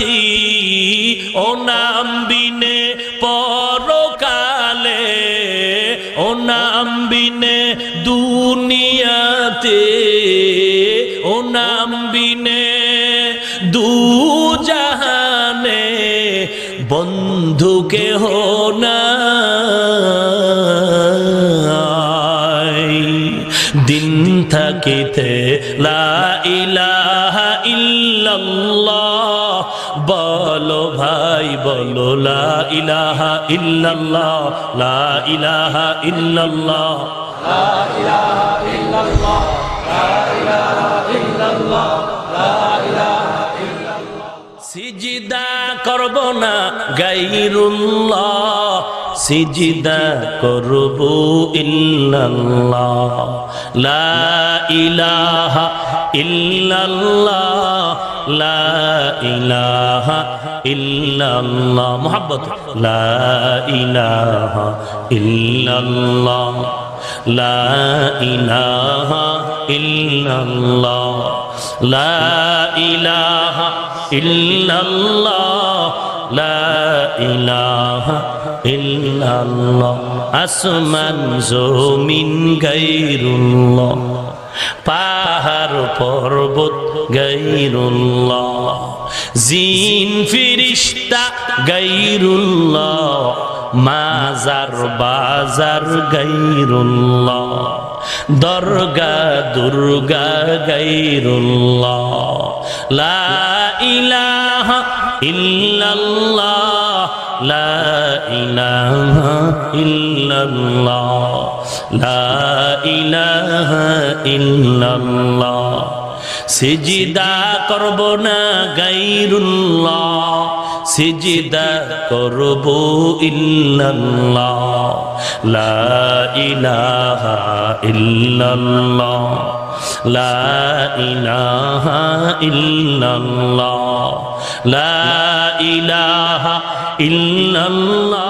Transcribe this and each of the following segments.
সাথী, ও নাম বিনে পরকালে, ও নাম বিনে দুনিয়াতে, ও নাম বিনে দু জাহানে বন্ধুকে হো নাই। দিন থাকিতে লা ইলাহা ইল্লাল্লাহ। ভাই বলো লা ইলাহা ইল্লাল্লাহ লা ইলাহা ইল্লাল্লাহ। সিজিদা করব না গাইরুল্লাহ সিজিদা করব ইল্লাল্লাহ। লা ইলাহা ইল্লাল্লাহ লা ইলাহা ইল্লাল্লাহ, মোহাব্বত। লা ইলাহা ইল্লাল্লাহ, লা ইলাহা ইল্লাল্লাহ, লা ইলাহা ইল্লাল্লাহ, লা ইলাহা ইল্লাল্লাহ। আসমান, জমিন, গাইরুল্লাহ, পাহাড়, পর্বত, গাইরুল্লাহ। জিন ফিরিস্তা গাইরুল্লাহ, মাজার বাজার গাইরুল্লাহ, দরগা দুর্গা গাইরুল্লাহ, লা ইলাহা ইল্লাল্লাহ, লা ইলাহা ইল্লাল্লাহ, লা ইলাহা ইল্লাল্লাহ। সিজিদা করব না গাইরুল্লাহ সিজিদা করব ইল্লাল্লাহ লা ইলাহা ইল্লাল্লাহ লা ইলাহা ইল্লাল্লাহ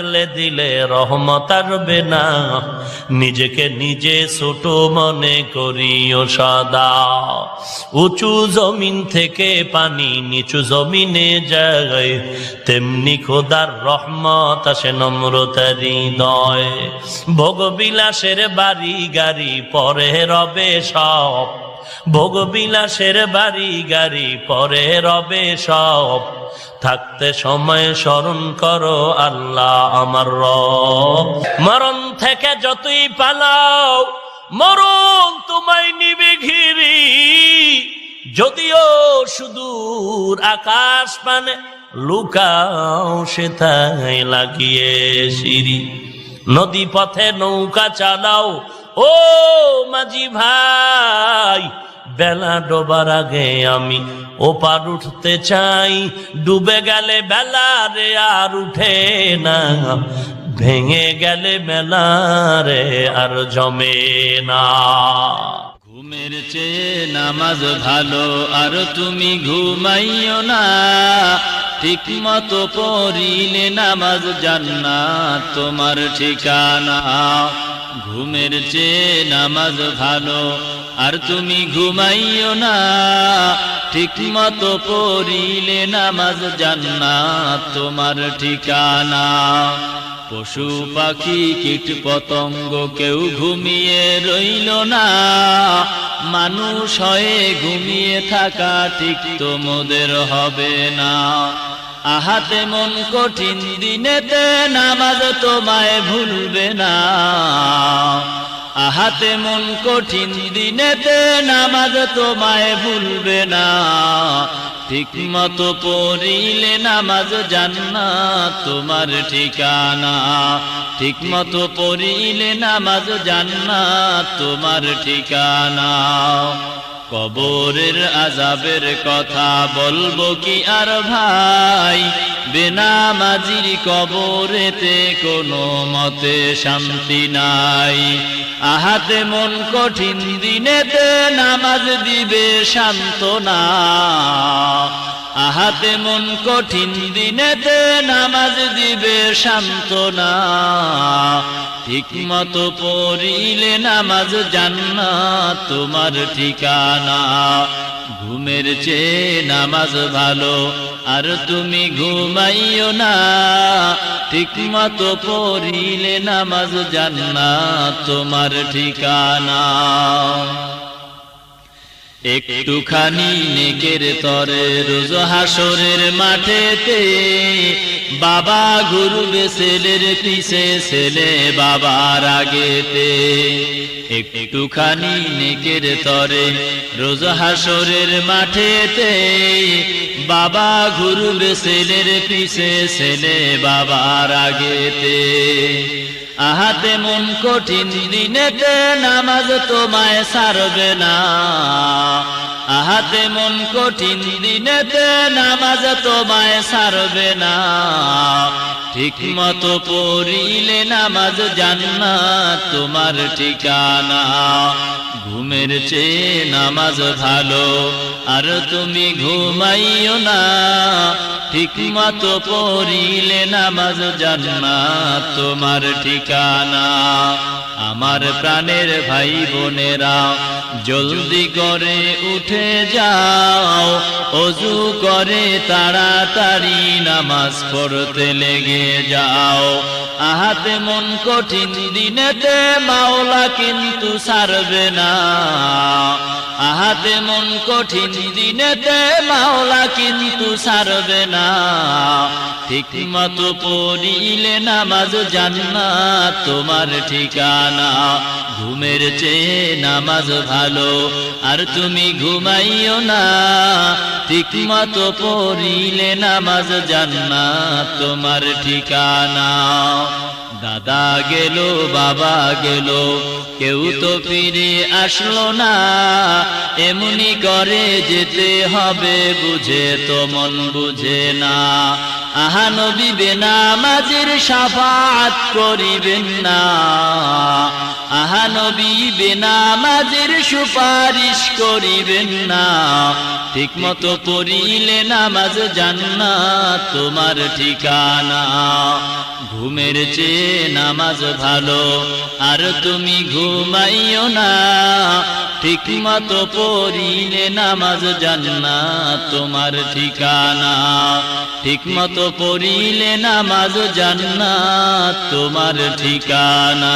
থাকলে দিলে রহমত আসবে না নিজেকে নিজে ছোট মনে করিও সদা। উঁচু জমিন থেকে পানি নিচু জমিনে যায়। তেমনি খোদার রহমত আসে নম্রতার নয় ভোগবিলাসের বাড়ি গাড়ি পরে রবে সব। ভোগবিলাসের বাড়ি গাড়ি পরে রবে সব। থাকতে সময় স্মরণ করো আল্লাহ আমার রব। মরণ থেকে যতই পালাও, মরণ তোমায় নিবে ঘিরি। যদিও সুদূর আকাশ পানে লুকাও সেথায় লাগিয়ে সিঁড়ি। নদী পথে নৌকা চালাও ও মাঝি ভাই, বেলা ডোবার আগে আমি ওপার উঠতে চাই। ডুবে গেলে বেলা রে আর উঠে না, ভেঙে গেলে মেলা রে আর জমে না। ঘুমের চেয়ে নামাজ ভালো, আর তুমি ঘুমাইও না। ঠিক মতো পড়িলে নামাজ জান্নাত তোমার ঠিকানা। ঘুমের চেয়ে নামাজ ভালো। আর তুমি ঘুমাইও না, ঠিক মতো পড়িলে নামাজ জান্নাত তোমার ঠিকানা। পশু পাখি, কীট পতঙ্গ, কেউ ঘুমিয়ে রইল না। মানুষ হয়ে ঘুমিয়ে থাকা ঠিক তোমাদের হবে না। আহাতে মন কঠিন দিনেতে নামাজ তোমায় ভুলবে না। আহাতে মন কঠিন দিনেতে নামাজ তোমায় ভুলবে না। ঠিক মতো পড়িলে নামাজ জান্নাত তোমার ঠিকানা। ঠিক মতো পড়িলে নামাজ জান্নাত তোমার ঠিকানা। কবরের আজাবের কথা বলব কি আর ভাই? বেনামাজির কবরেতে কোনো মতে শান্তি নাই। আহাতে মন কঠিন দিনেতে নামাজ দিবে শান্তনা আহাতে মন কঠিন দিনেতে নামাজ দিবে শান্তনা ঠিক মতো পড়িলে নামাজ জান্না তোমার ঠিকানা। ঘুমের চেয়ে নামাজ ভালো, আর তুমি ঘুমাইও না। ঠিক মতো পড়িলে নামাজ জান্না তোমার ঠিকানা। একটুখানি নেকের তরে রোজ হাসরের মাঠেতে বাবা ঘুরবে ছেলের পিছে, ছেলে বাবার আগেতে। একটুখানি নেকের তরে রোজ হাসরের মাঠেতে বাবা ঘুরবে ছেলের পিছে, ছেলে বাবার আগেতে। আহাতে মন কঠিন দিনেতে নামাজ তোমায় সারবে না। আহাতে মন কঠিন দিনেতে নামাজ তোমায় সারবে না। ঠিক মতো পড়িলে নামাজ জান্নাত তোমার ঠিকানা। ঘুমের চেয়ে নামাজ ভালো। আর তুমি ঘুমাইও না ঠিক মতো পড়িলে নামাজ জান্না তোমার ঠিকানা। আমার প্রাণের ভাই বোনেরা জলদি করে উঠে যাও, অজু করে তাড়াতাড়ি নামাজ পড়তে লেগে যাও। আহাতে মন কঠিন দিনেতে মাওলা কিন্তু সারবে না। আহাতে মন কঠিন দিনেতে মাওলা কিন্তু সারবে না। ঠিক মতো পড়িলে নামাজ জান্না তোমার ঠিকানা। ঘুমের চেয়ে নামাজ ভালো, আর তুমি ঘুমাইও না। ঠিক মতো পড়িলে নামাজ জান্না তোমার ঠিকানা। দাদা গেল, বাবা গেল, কেউ তো ফিরে আসলো না। এমনি করে যেতে হবে, বুঝে তো মন বুঝে না। আহা নবী বেনামাজির সাফাত করিবেন না। আহা নবী বেনামাজির সুপারিশ করিবেন না। ঠিক মতো পড়িলে নামাজ জান্না তোমার ঠিকানা। ঘুমের চেয়ে নামাজ ভালো। আর তুমি ঘুমাইও না। ঠিক মতো পড়িলে নামাজ জান্না তোমার ঠিকানা। ঠিক মতো পড়িলে নামাজ জান্না তোমার ঠিকানা।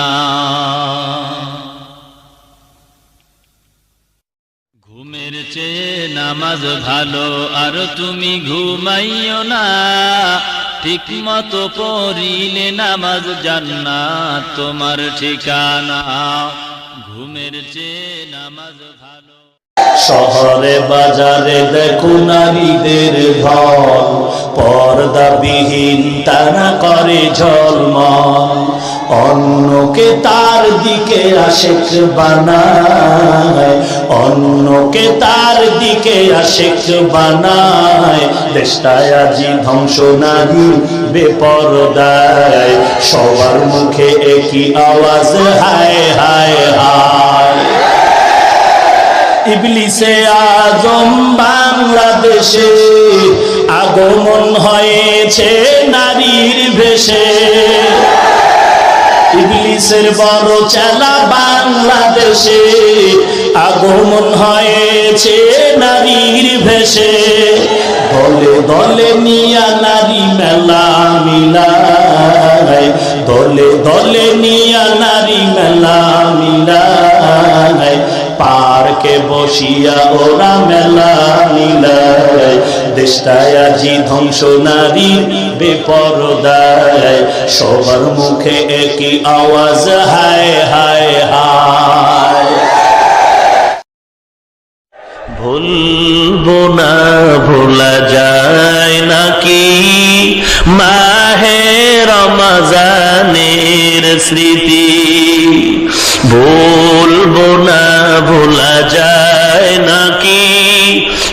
ঘুমের চেয়ে নামাজ ভালো। আর তুমি ঘুমাইও না। ঠিক মতো পড়িলে নামাজ জান্না তোমার ঠিকানা। ঘুমের চেয়ে নামাজ ভালো। শহরে বাজারে দেখো নারীদের ঢল পর্দাবিহীন তারা করে ঝলমল। অন্যকে তার দিকে আশেক বানায়, অন্যকে তার দিকে আশেক বানায়। দেশটায় আজি ধ্বংস, নারী বেপরদায়। সবার মুখে একই আওয়াজ, হায় হায় হায়। ইবলিসে আজম বাংলাদেশে আগমন হয়েছে নারীর ভেসে ইবলিসের বড় চেলা বাংলাদেশে আগমন হয়েছে নারীর ভেসে দলে দলে নিয়া নারী মেলা মিলায়। দলে দলে নিয়া নারী মেলা মিলায়। পার্কে বসিয়া ওরা মেলা মিলায়। দেশটায় আজি ধ্বংস নারী বেপরদায়। সবার মুখে একই আওয়াজ, হায় হায় হায়। ভুলবো না, ভোলা যায় নাকি? মাহে রমাজানের স্মৃতি। বলব না, ভোলা যায় নাকি?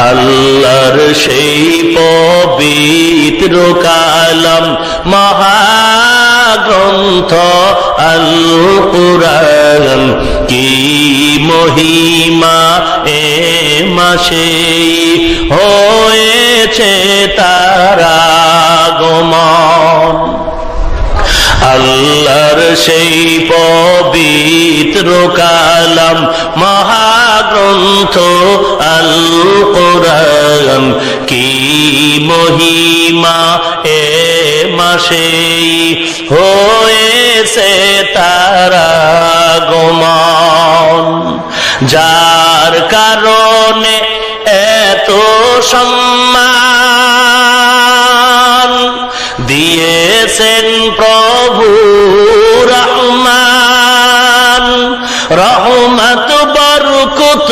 আল্লাহর সেই পবিত্র কালাম মহাগ্রন্থ আল কি মহিমা এ মাসে হয়েছে তারা গমন আল্লাহর সেই পবিত্র কালাম, মহাগ্রন্থ আল কোরআন কি মহিমা এ মাসে হয়েছে তারা গমন? যার কারণে এত সম্মান দিয়েছেন প্রভু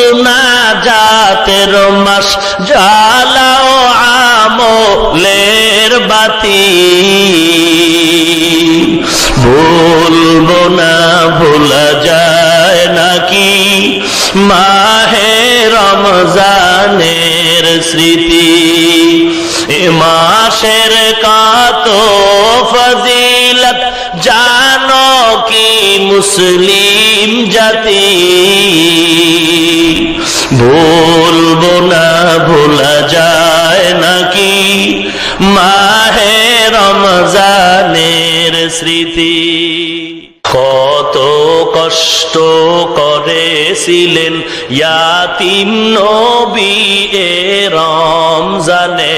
বরকুত না জাতের মাস, জ্বালাও আমলের বাতি। ভুলবো না, ভোলা যায় নাকি মাহে রমজানের স্মৃতি? এ মাসের কাত ফজিলত জানো কি মুসলিম জাতি। ভুলবো না ভোলা যায় নাকি? মাহে রমজানের স্মৃতি। কত কষ্ট করেছিলেন ইয়াতিম নবী এ রমজানে।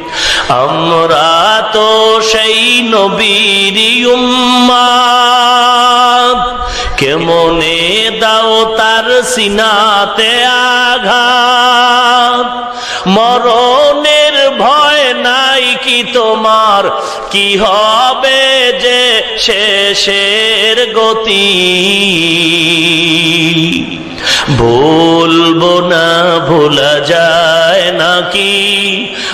আমরা তো সেই নবীর কেমনে দাও তার সিনাতে আঘাত? মরণের ভয় নাই কি তোমার? কি হবে যে শেষের গতি? ভুলবো না, ভোলা যায় নাকি?